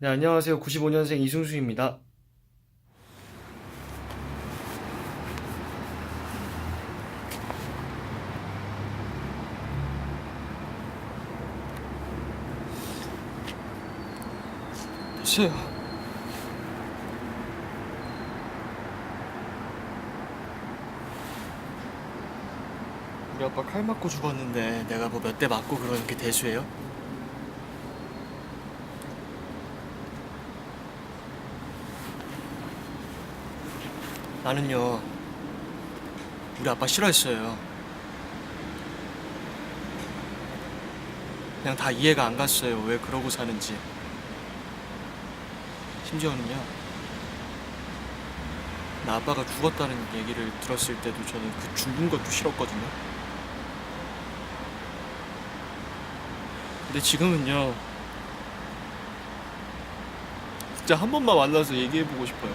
네, 안녕하세요. 95년생 이승수입니다. 됐어요. 우리 아빠 칼 맞고 죽었는데 내가 뭐 몇 대 맞고 그러는 게 대수예요? 나는요 우리 아빠 싫어했어요. 그냥 다 이해가 안 갔어요. 왜 그러고 사는지. 심지어는요 나 아빠가 죽었다는 얘기를 들었을 때도 저는 그 죽은 것도 싫었거든요. 근데 지금은요 진짜 한 번만 만나서 얘기해보고 싶어요.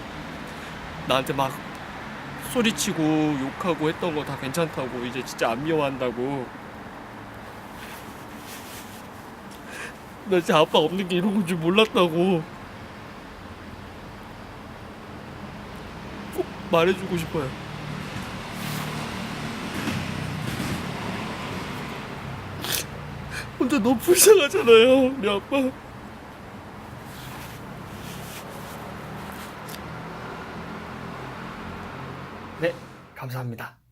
나한테 막 소리치고 욕하고 했던 거 다 괜찮다고 이제 진짜 안 미워한다고. 나 진짜 아빠 없는 게 이런 건 줄 몰랐다고. 꼭 말해주고 싶어요. 혼자 너무 불쌍하잖아요 우리 아빠 네 감사합니다